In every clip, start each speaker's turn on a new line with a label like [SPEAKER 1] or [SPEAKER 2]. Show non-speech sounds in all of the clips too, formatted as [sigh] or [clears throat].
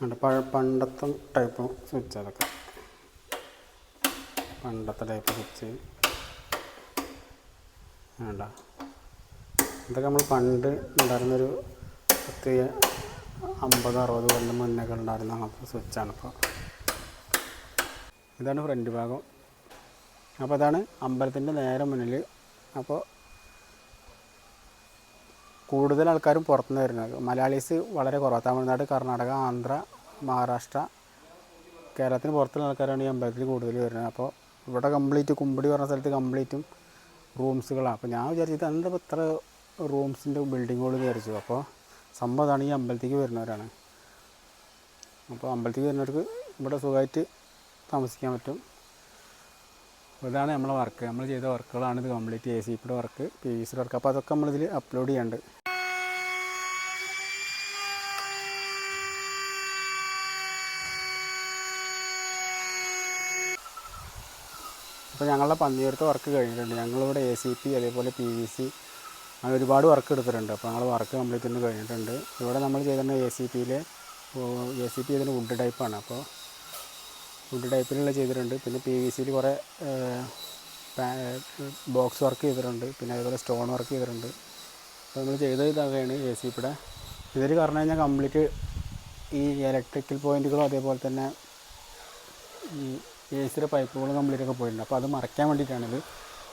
[SPEAKER 1] പഴ പണ്ടത്തെ type switch അതൊക്കെ. പണ്ടത്തെ ടൈപ്പ് സ്വിച്ച് വേണ്ട. ഇതൊക്കെ നമ്മൾ പണ്ട് ഉണ്ടായിരുന്നൊരു പത്ത് അമ്പത് അറുപത് കൊല്ലം മുന്നൊക്കെ ഉണ്ടായിരുന്ന അങ്ങനത്തെ സ്വിച്ചാണ് ഇപ്പോൾ ഇതാണ് ഫ്രണ്ട് ഭാഗം. അപ്പോൾ അതാണ് അമ്പലത്തിന്റെ നേരെ മുന്നിൽ അപ്പോൾ കൂടുതൽ ആൾക്കാരും പുറത്തുനിന്ന് വരുന്നത്. മലയാളീസ് വളരെ കുറവാണ്. തമിഴ്നാട് കർണാടക ആന്ധ്ര മഹാരാഷ്ട്ര കേരളത്തിന് പുറത്തുള്ള ആൾക്കാരാണ് ഈ അമ്പലത്തിൽ കൂടുതൽ വരുന്നത്. അപ്പോൾ ഇവിടെ കംപ്ലീറ്റ് കുമ്പടി പറഞ്ഞ സ്ഥലത്ത് കംപ്ലീറ്റും റൂംസുകളാണ്. അപ്പോൾ ഞാൻ വിചാരിച്ചത് എന്താ ഇത്ര റൂംസിന്റെ ബിൽഡിങ്ങുകൾ വിചാരിച്ചു. അപ്പോൾ സംഭവം ഈ അമ്പലത്തേക്ക് വരുന്നവരാണ്. അപ്പോൾ അമ്പലത്തേക്ക് വരുന്നവർക്ക് ഇവിടെ സുഖമായിട്ട് താമസിക്കാൻ പറ്റും. ഇതാണ് നമ്മളെ വർക്ക്. നമ്മൾ ചെയ്ത വർക്കുകളാണ് ഇത് കംപ്ലീറ്റ്. എ സി പിയുടെ വർക്ക് പി വി സിയുടെ വർക്ക്. അപ്പോൾ അതൊക്കെ നമ്മളിതിൽ അപ്ലോഡ് ചെയ്യാണ്ട് അപ്പോൾ ഞങ്ങളുടെ പന്നിയെടുത്ത് വർക്ക് കഴിഞ്ഞിട്ടുണ്ട്. ഞങ്ങളിവിടെ എ സി പി അതേപോലെ പി വി സി അങ്ങനെ ഒരുപാട് വർക്ക് എടുത്തിട്ടുണ്ട്. അപ്പോൾ ഞങ്ങൾ വർക്ക് കംപ്ലീറ്റ് ഒന്ന് കഴിഞ്ഞിട്ടുണ്ട്. ഇവിടെ നമ്മൾ ചെയ്തിരുന്ന എ സി പിയിലെ എ സി പി ഇതിന് വുഡ് ടൈപ്പാണ് അപ്പോൾ വുഡ് ടൈപ്പിലുള്ള ചെയ്തിട്ടുണ്ട്. പിന്നെ പി വി സിയിൽ കുറേ ബോക്സ് വർക്ക് ചെയ്തിട്ടുണ്ട്. പിന്നെ അതേപോലെ സ്റ്റോൺ വർക്ക് ചെയ്തിട്ടുണ്ട്. അപ്പോൾ നമ്മൾ ചെയ്ത ഇതൊക്കെയാണ് എ സി പിയുടെ ഇതിൽ പറഞ്ഞു കഴിഞ്ഞാൽ കംപ്ലീറ്റ് ഈ ഇലക്ട്രിക്കൽ പോയിന്റുകളും അതേപോലെ തന്നെ ഈ എ സിയുടെ പൈപ്പുകൾ കംപ്ലീറ്റ് ഒക്കെ പോയിട്ടുണ്ട്. അപ്പോൾ അത് മറയ്ക്കാൻ വേണ്ടിയിട്ടാണിത്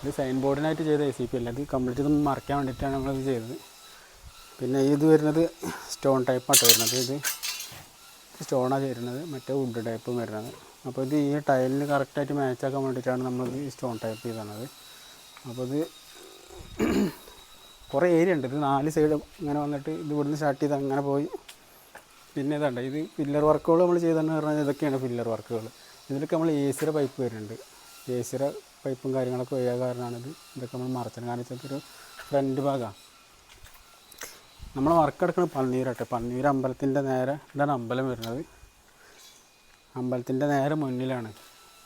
[SPEAKER 1] ഇത്. സൈൻ ബോർഡിനായിട്ട് ചെയ്ത എ സി പി അല്ല. ഇത് കംപ്ലീറ്റ് ഇതൊന്നും മറയ്ക്കാൻ വേണ്ടിയിട്ടാണ് നമ്മളിത് ചെയ്തത്. പിന്നെ ഇത് വരുന്നത് സ്റ്റോൺ ടൈപ്പാണ് വരുന്നത് ഇത്. സ്റ്റോണാണ് ചേരുന്നത്. മറ്റേ വുഡ് ടൈപ്പും വരുന്നത്. അപ്പോൾ ഇത് ഈ ടൈലിന് കറക്റ്റായിട്ട് മാച്ച് ആക്കാൻ വേണ്ടിയിട്ടാണ് നമ്മളിത് ഈ സ്റ്റോൺ ടൈപ്പ് ചെയ്തത്. അപ്പോൾ ഇത് [clears throat] കുറേ ഏരിയ ഉണ്ട്. ഇത് നാല് സൈഡ് ഇങ്ങനെ വന്നിട്ട് ഇത് ഇവിടുന്ന് സ്റ്റാർട്ട് ചെയ്ത് അങ്ങനെ പോയി. പിന്നെ ഇതാണ്ട് ഇത് ഫില്ലർ വർക്കുകൾ നമ്മൾ ചെയ്തതെന്ന് പറഞ്ഞാൽ ഇതൊക്കെയാണ് ഫില്ലർ വർക്കുകൾ ഇതിലൊക്കെ നമ്മൾ എ സിയുടെ പൈപ്പ് വരുന്നുണ്ട്. എ സിയുടെ പൈപ്പും കാര്യങ്ങളൊക്കെ വരിക കാരണമാണിത് ഇതൊക്കെ നമ്മൾ മറച്ചത്. കാരണം വെച്ചാൽ ഒരു ഫ്രണ്ട് ഭാഗമാണ്. നമ്മൾ വർക്ക് എടുക്കുന്നത് പന്നീരട്ടെ. പന്നീർ അമ്പലത്തിന്റെ നേരെ ഇതാണ് അമ്പലം വരുന്നത്. അമ്പലത്തിന്റെ നേരെ മുന്നിലാണ്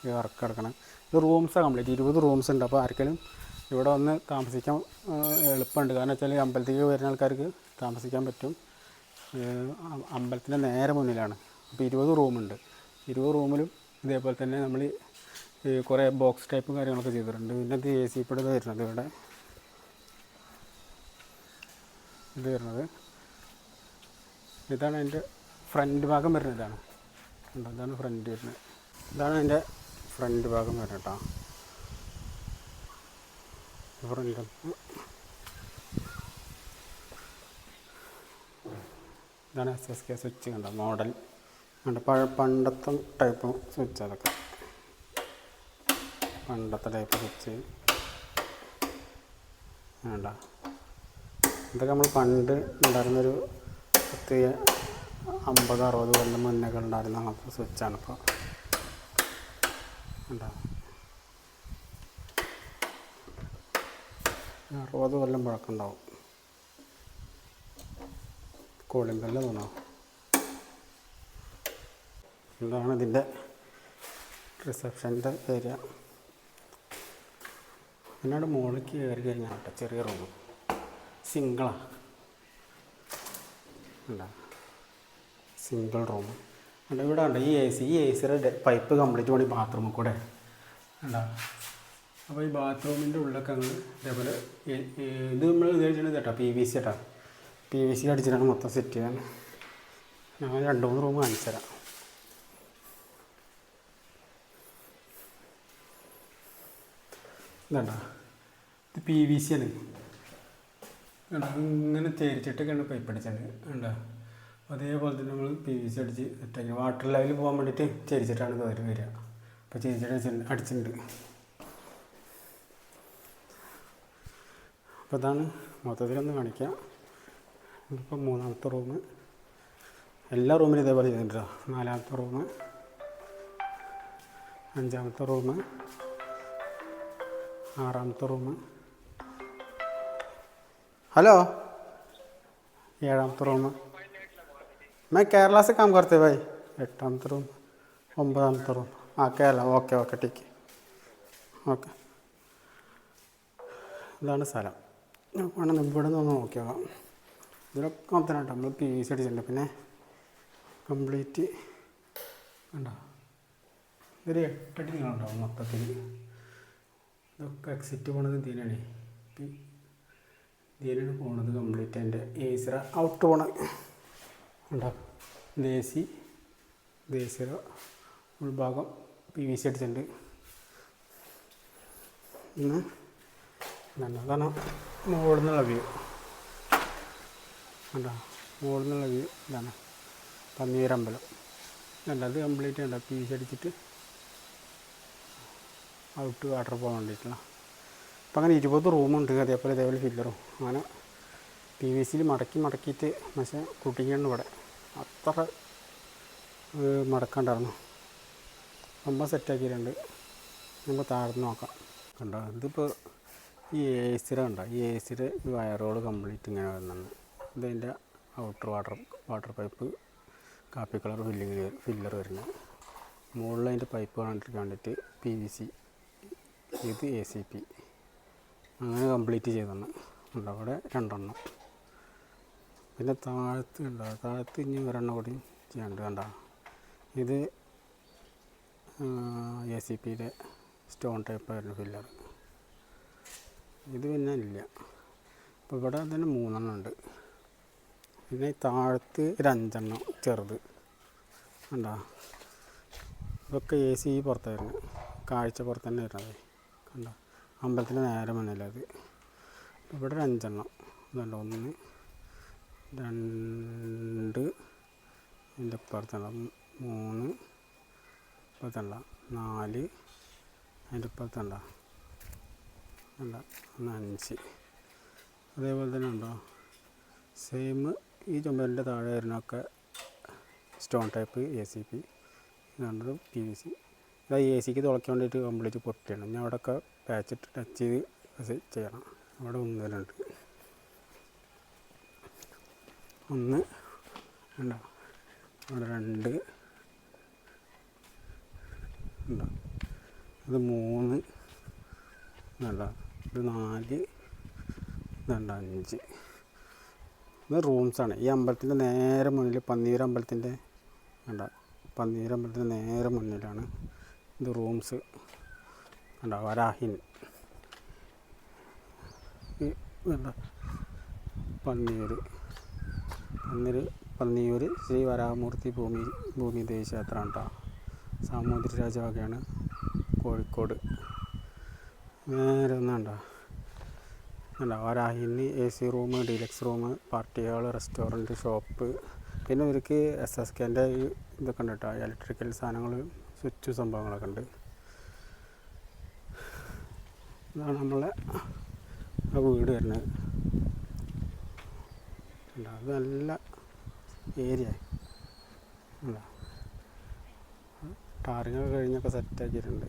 [SPEAKER 1] ഈ വർക്ക് എടുക്കണം ഇത് റൂംസാണ് കംപ്ലീറ്റ് ഇരുപത് റൂംസ് ഉണ്ട്. അപ്പോൾ ആർക്കെങ്കിലും ഇവിടെ വന്ന് താമസിക്കാൻ എളുപ്പമുണ്ട്. കാരണം വെച്ചാൽ ഈ അമ്പലത്തേക്ക് വരുന്ന ആൾക്കാർക്ക് താമസിക്കാൻ പറ്റും. അമ്പലത്തിന്റെ നേരെ മുന്നിലാണ്. അപ്പോൾ ഇരുപത് റൂമുണ്ട്. ഇരുപത് റൂമിലും ഇതേപോലെ തന്നെ നമ്മൾ കുറേ ബോക്സ് ടൈപ്പും കാര്യങ്ങളൊക്കെ ചെയ്തിട്ടുണ്ട്. പിന്നെ ഇത് എ സി പെടുന്ന വരുന്നത് ഇവിടെ. ഇത് വരുന്നത്. ഇതാണ് അതിന്റെ ഫ്രണ്ട് ഭാഗം വരുന്നത് ഇതാണ്. ഇതാണ് ഫ്രണ്ട് വരുന്നത്. ഇതാണ് അതിന്റെ ഫ്രണ്ട് ഭാഗം വരുന്നത് കേട്ടോ. ഫ്രണ്ട് ഇതാണ് എസ് എസ് കെ സ്വിച്ച് കണ്ടോ? മോഡൽ പഴ പണ്ടത്തെ ടൈപ്പ് സ്വിച്ച് അതൊക്കെ. പണ്ടത്തെ ടൈപ്പ് സ്വിച്ച് വേണ്ട ഇതൊക്കെ നമ്മൾ പണ്ട് ഉണ്ടായിരുന്നൊരു പത്ത് അമ്പത് അറുപത് കൊല്ലം മുന്നൊക്കെ ഉണ്ടായിരുന്ന അങ്ങനത്തെ സ്വിച്ചാണ് ഇപ്പോൾ അറുപത് കൊല്ലം പഴക്കമുണ്ടാവും കൂളിംഗ് തോന്നോ ഇതാണ് ഇതിന്റെ റിസപ്ഷന്റെ ഏരിയ എന്നോട് മുകളിലേക്ക് കയറി കഴിഞ്ഞാൽ കേട്ടോ ചെറിയ റൂം സിംഗിളാണ് ഉണ്ടോ സിംഗിൾ റൂം ഉണ്ട് ഇവിടെ ഉണ്ട് ഈ എ സി ഈ എ സിയുടെ പൈപ്പ് കംപ്ലീറ്റ് പണി ബാത്റൂമിൽ കൂടെ. ഉണ്ടോ അപ്പോൾ ഈ ബാത്റൂമിന്റെ ഉള്ളിലൊക്കെ അങ്ങ് ഇതേപോലെ ഇത് നമ്മൾ ഇത് ഉദ്ദേശിച്ചത് കേട്ടോ പി വി സി കേട്ടോ പി വി സി അടിച്ചിട്ടാണ് മൊത്തം സെറ്റ് ചെയ്യാൻ ഞങ്ങൾ രണ്ട് മൂന്ന് റൂം കാണിച്ചു തരാം ഇതണ്ട? ഇത് പി വി സി ആണ്. ഇങ്ങനെ ചേരിച്ചിട്ടൊക്കെയാണ് പൈപ്പ് അടിച്ചത് കണ്ടോ അതേപോലെ തന്നെ നമ്മൾ പി വി സി അടിച്ച് സെറ്റാക്കി. വാട്ടർ ലെവൽ പോകാൻ വേണ്ടിയിട്ട് ചേരിച്ചിട്ടാണ് കയറി വരും വരിക. അപ്പോൾ ചേരിച്ചിട്ട് അടിച്ചിട്ടുണ്ട് അടിച്ചിട്ടുണ്ട്. അപ്പോൾ ഇതാണ് മൊത്തത്തിലൊന്ന് കാണിക്കാം ഇപ്പോൾ മൂന്നാമത്തെ റൂം എല്ലാ റൂമിലും ഇതേപോലെ ചെയ്തിട്ടുണ്ടോ നാലാമത്തെ റൂം അഞ്ചാമത്തെ റൂം ആറാമത്തെ റൂം ഹലോ ഏഴാമത്തെ റൂം मैं केरला से काम करते भाई എട്ടാമത്തെ റൂം ഒമ്പതാമത്തെ റൂം ആ കേരള ഓക്കെ ഓക്കെ ടീക്ക് ഓക്കെ ഇതാണ് സ്ഥലം വേണമെങ്കിൽ ഇവിടെ നിന്ന് നോക്കി നോക്കാം ഇതിലൊക്കെ മൊത്തം നമ്മൾ പി വി സി അടിച്ചിട്ടുണ്ട് പിന്നെ കംപ്ലീറ്റ് കണ്ടോ ഇതൊരു എട്ടടി നീളമുണ്ടാവും മൊത്തത്തിൽ ഇതൊക്കെ എക്സിറ്റ് പോണത് ഇതിനാണ് ഇതിനാണ് പോണത് കംപ്ലീറ്റ് എന്റെ ഏസിറ ഔട്ട് പോണ ഉണ്ടോ ദേശി ദേശിറ ഉൾഭാഗം പി വി സി അടിച്ചിട്ടുണ്ട്. പിന്നെ ഇതാണ് മുകളിൽ നിന്നുള്ള വ്യൂ കണ്ടോ? മുകളിൽ നിന്നുള്ള വ്യൂ ഇതാണ്. പന്നീരമ്പലം. അല്ല അത് കംപ്ലീറ്റ് ഉണ്ടാകും പി വി സി അടിച്ചിട്ട് ഔട്ട് വാട്ടർ പോകാൻ വേണ്ടിയിട്ടുള്ള. അപ്പം അങ്ങനെ ഇരുപത് റൂമുണ്ട് അതേപോലെ ഇതേപോലെ ഫില്ലറും അങ്ങനെ പി വി സിയിൽ മടക്കി മടക്കിയിട്ട് പക്ഷേ കുട്ടിക്കുണ്ട് ഇവിടെ. അത്ര മടക്കണ്ടായിരുന്നു. സംഭവം സെറ്റാക്കിയിട്ടുണ്ട് നമ്മൾ താഴ്ന്ന് നോക്കാം. കണ്ടോ? ഇതിപ്പോൾ ഈ എ സിയുടെ കണ്ടോ? ഈ എ സിയുടെ ഈ വയറുകൾ കംപ്ലീറ്റ് ഇങ്ങനെ വരുന്നുണ്ട് ഇതിന്റെ ഔട്ടർ വാട്ടർ വാട്ടർ പൈപ്പ് കാപ്പി കളർ ഫില്ലിങ് ഫില്ലർ വരുന്നത്. മുകളിൽ അതിന്റെ പൈപ്പ് കാണിക്കാൻ വേണ്ടിയിട്ട് പി വി സി ഇത് എ സി പി അങ്ങനെ കംപ്ലീറ്റ് ചെയ്തെണ്ണം ഉണ്ട്? അവിടെ രണ്ടെണ്ണം. പിന്നെ താഴത്ത് ഉണ്ട്? താഴത്ത് ഇനി ഒരെണ്ണം കൂടി ചെയ്യണ്ട കണ്ടോ? ഇത് എ സി പിയിലെ സ്റ്റോൺ ടൈപ്പ് ആയിരുന്നു ഫില്ലർ ഇത് പിന്നെ ഇല്ല. അപ്പോൾ ഇവിടെ തന്നെ മൂന്നെണ്ണം ഉണ്ട്. പിന്നെ താഴത്ത് ഒരു അഞ്ചെണ്ണം ചെറുത്. കണ്ടോ? ഇതൊക്കെ എ സി പുറത്തായിരുന്നു. കാഴ്ച പുറത്ത് തന്നെ വരുന്നത് കണ്ടോ? അമ്പലത്തിന്റെ നേരെ മുന്നിലത് ഇവിടെ ഒരു അഞ്ചെണ്ണം ഇതുണ്ട്? ഒന്ന് രണ്ട് ഇതിന്റെ ഇപ്പുറത്തുള്ള മൂന്ന് ഇപ്പുറത്തുള്ള നാല് അതിന്റെ ഇപ്പുറത്തുണ്ട അല്ല ഒന്ന് അഞ്ച്. അതേപോലെ തന്നെ ഉണ്ടോ? സെയിം ഈ ചുമരിന്റെ താഴെ വരുന്നൊക്കെ stone type A C P ഇതുണ്ടത് P V C ഇതാ എ സിക്ക് തുളയ്ക്കാൻ വേണ്ടിയിട്ട് കംപ്ലീറ്റ് പൊട്ടിയാണ് ഞാൻ അവിടെയൊക്കെ പാച്ചിട്ട് ടച്ച് ചെയ്ത് ചെയ്യണം. അവിടെ ഒന്ന് രണ്ട്. ഒന്ന് ഉണ്ടോ അവിടെ രണ്ട്. ഉണ്ടോ ഇത് മൂന്ന്. ഇതുണ്ടോ ഇത് നാല്. ഇതുണ്ട് അഞ്ച്. ഇത് റൂംസാണ് ഈ അമ്പലത്തിന്റെ നേരെ മുന്നിൽ പന്നീരമ്പലത്തിന്റെ വേണ്ട പന്നീരമ്പലത്തിന്റെ നേരെ മുന്നിലാണ് ഇത് റൂംസ് കണ്ടോ? വരാഹിൻ. പന്നിയൂർ പന്നിയൂർ പന്നിയൂർ ശ്രീ വരാഹമൂർത്തി ഭൂമി ഭൂമി ദേവീക്ഷേത്രം കേട്ടോ. സാമൂതിരി രാജാവൊക്കെയാണ് കോഴിക്കോട്. നേരെ ഒന്നുണ്ടോ ഉണ്ടാവും വരാഹിന് A C room deluxe room party hall restaurant shop. പിന്നെ ഇവർക്ക് എസ് എസ് കെന്റെ ഇതൊക്കെ ഉണ്ട് കേട്ടോ. ഇലക്ട്രിക്കൽ സാധനങ്ങൾ സ്വിച്ച് സംഭവങ്ങളൊക്കെ ഉണ്ട്. ഇതാണ് നമ്മളെ ആ വീട് വരുന്നത്. അത് നല്ല ഏരിയ ടാറിങ്ങൊക്കെ കഴിഞ്ഞൊക്കെ സെറ്റാക്കിയിട്ടുണ്ട്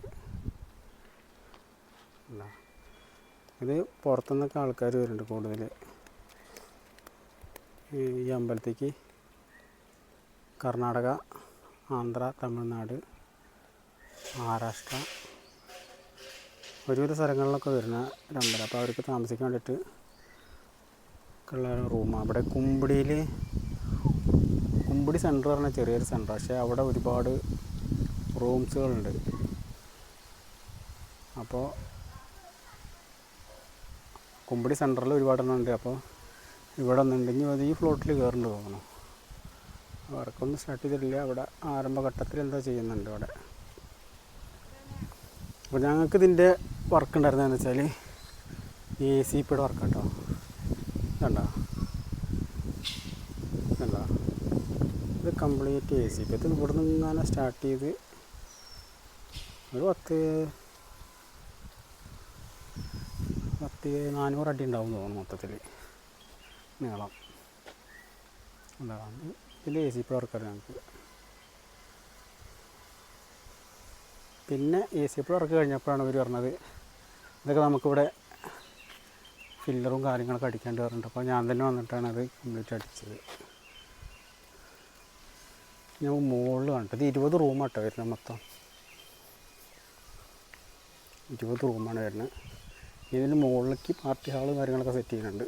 [SPEAKER 1] ഇത് പുറത്തുനിന്നൊക്കെ ആൾക്കാർ വരുന്നുണ്ട് കൂടുതൽ ഈ അമ്പലത്തേക്ക് കർണാടക ആന്ധ്ര തമിഴ്നാട് മഹാരാഷ്ട്ര. ഒരുവിധ സ്ഥലങ്ങളിലൊക്കെ വരുന്ന രണ്ടര അപ്പോൾ അവർക്ക് താമസിക്കാൻ വേണ്ടിയിട്ട് ഉള്ള റൂം അവിടെ കുമ്പിടിയിൽ കുമ്പിടി സെന്റർ പറഞ്ഞ ചെറിയൊരു സെന്റർ പക്ഷേ അവിടെ ഒരുപാട് റൂംസുകളുണ്ട് അപ്പോൾ കുമ്പിടി സെന്ററിൽ ഒരുപാടെണ്ണം ഉണ്ട്. അപ്പോൾ ഇവിടെ ഒന്നുണ്ടെങ്കിൽ അത് ഈ ഫ്ലോട്ടിൽ കയറുന്നുണ്ട് തോന്നുന്നു വർക്കൊന്നും സ്റ്റാർട്ട് ചെയ്തിട്ടില്ല. അവിടെ ആരംഭഘട്ടത്തിൽ എന്താ ചെയ്യുന്നുണ്ട് അവിടെ. അപ്പോൾ ഞങ്ങൾക്ക് ഇതിന്റെ വർക്ക് ഉണ്ടായിരുന്നതെന്ന് വെച്ചാൽ എ സി പിയുടെ വർക്ക് കേട്ടോ കണ്ടോ? കണ്ടോ? ഇത് കംപ്ലീറ്റ് എ സി പി ഇത് ഇവിടെ നിന്ന് ഇങ്ങനെ സ്റ്റാർട്ട് ചെയ്ത് ഒരു പത്ത് പത്ത് നാനൂറ് അടി ഉണ്ടാവും തോന്നുന്നു മൊത്തത്തിൽ നീളം. ഉണ്ടാകാം ഇതിൽ എ സി പി വർക്കാണ് ഞങ്ങൾക്ക്? പിന്നെ എ സി വർക്ക് കഴിഞ്ഞപ്പോഴാണ് അവർ പറഞ്ഞത്. ഇതൊക്കെ നമുക്കിവിടെ ഫില്ലറും കാര്യങ്ങളൊക്കെ അടിക്കേണ്ടി വരുന്നുണ്ട് അപ്പോൾ ഞാൻ തന്നെ വന്നിട്ടാണ് അത് കംപ്ലീറ്റ് അടിച്ചത്. ഞാൻ മുകളിൽ കണ്ടത് ഇരുപത് റൂമാട്ടോ വരുന്നത് മൊത്തം. ഇരുപത് റൂമാണ് വരുന്നത്. ഇതിന് മുകളിലേക്ക് പാർട്ടി ഹാൾ കാര്യങ്ങളൊക്കെ സെറ്റ് ചെയ്യുന്നുണ്ട്.